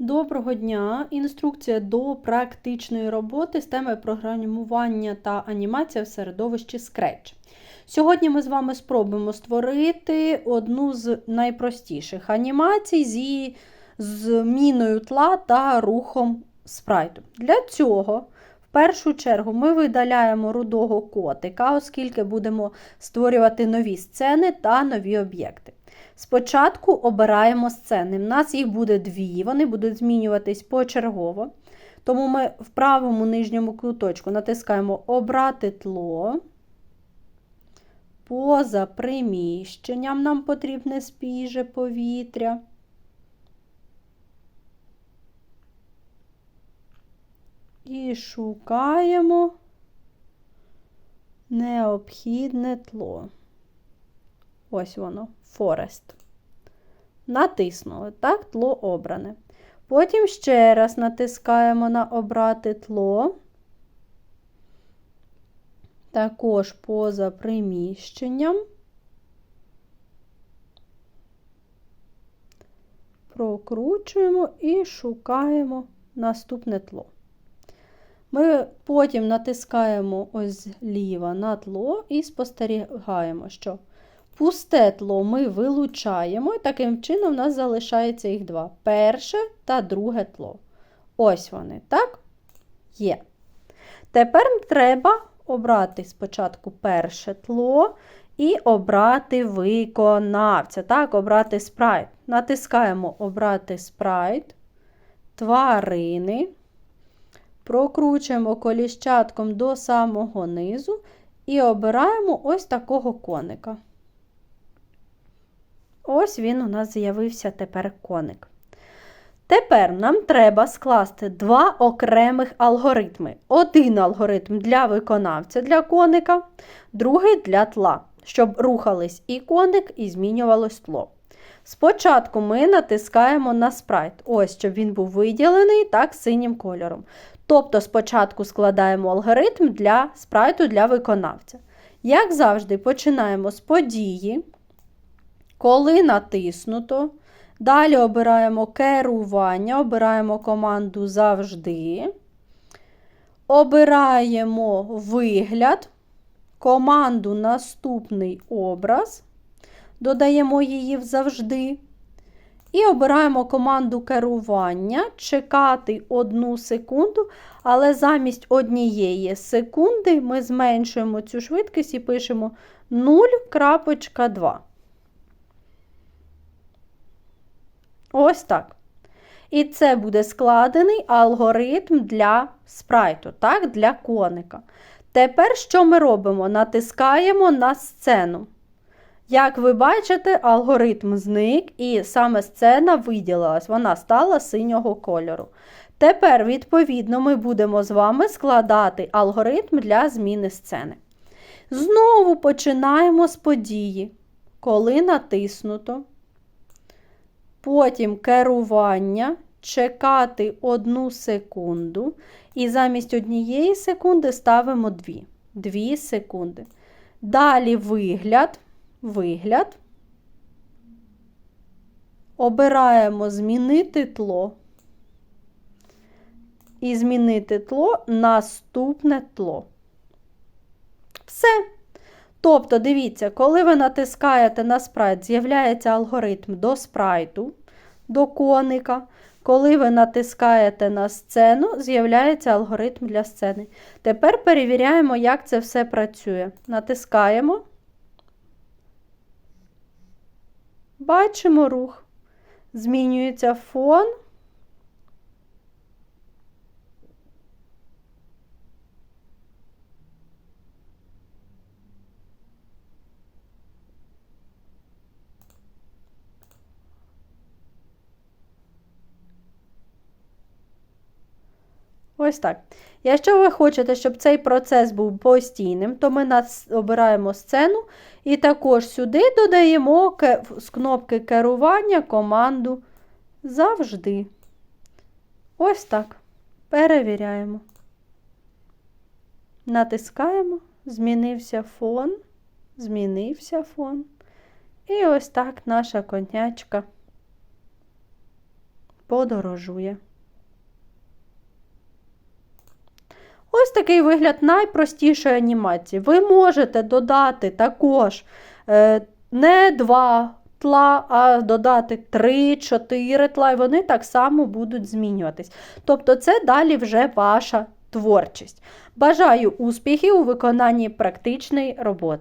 Доброго дня! Інструкція до практичної роботи з теми програмування та анімація в середовищі Scratch. Сьогодні ми з вами спробуємо створити одну з найпростіших анімацій зі зміною тла та рухом спрайту. Для цього, в першу чергу, ми видаляємо рудого котика, оскільки будемо створювати нові сцени та нові об'єкти. Спочатку обираємо сцени. У нас їх буде дві, вони будуть змінюватись почергово. Тому ми в правому нижньому куточку натискаємо Обрати тло. Поза приміщенням нам потрібне спіже повітря. І шукаємо необхідне тло. Ось воно, Forest. Натиснули, так, тло обране. Потім ще раз натискаємо на Обрати тло. Також поза приміщенням. Прокручуємо і шукаємо наступне тло. Ми потім натискаємо ось зліва на тло і спостерігаємо, що Пусте тло ми вилучаємо, і таким чином у нас залишається їх два. Перше та друге тло. Ось вони, так? Є. Тепер треба обрати спочатку перше тло і обрати виконавця. Так, обрати спрайт. Натискаємо Обрати спрайт, тварини. Прокручуємо коліщатком до самого низу і обираємо ось такого коника. Ось він у нас з'явився тепер коник. Тепер нам треба скласти два окремих алгоритми. Один алгоритм для виконавця для коника, другий для тла, щоб рухались і коник, і змінювалось тло. Спочатку ми натискаємо на спрайт, ось, щоб він був виділений так синім кольором. Тобто, спочатку складаємо алгоритм для спрайту для виконавця. Як завжди, починаємо з події. Коли натиснуто, далі обираємо керування, обираємо команду завжди. Обираємо вигляд, команду наступний образ, додаємо її в завжди. І обираємо команду керування, чекати одну секунду, але замість однієї секунди ми зменшуємо цю швидкість і пишемо 0.2. Ось так. І це буде складений алгоритм для спрайту, так, для коника. Тепер що ми робимо? Натискаємо на сцену. Як ви бачите, алгоритм зник, і саме сцена виділилась, вона стала синього кольору. Тепер, відповідно, ми будемо з вами складати алгоритм для зміни сцени. Знову починаємо з події. Коли натиснуто. Потім керування, чекати одну секунду. І замість однієї секунди ставимо 2. 2 секунди. Далі вигляд. Вигляд. Обираємо змінити тло. І змінити тло наступне тло. Все. Тобто, дивіться, коли ви натискаєте на спрайт, з'являється алгоритм до спрайту, до коника. Коли ви натискаєте на сцену, з'являється алгоритм для сцени. Тепер перевіряємо, як це все працює. Натискаємо. Бачимо рух. Змінюється фон. Ось так. Якщо ви хочете, щоб цей процес був постійним, то ми обираємо сцену і також сюди додаємо з кнопки керування команду завжди. Ось так. Перевіряємо. Натискаємо, змінився фон, змінився фон. І ось так наша конячка подорожує. Ось такий вигляд найпростішої анімації. Ви можете додати також е, не два тла, а додати 3-4 тла, і вони так само будуть змінюватись. Тобто, це далі вже ваша творчість. Бажаю успіхів у виконанні практичної роботи.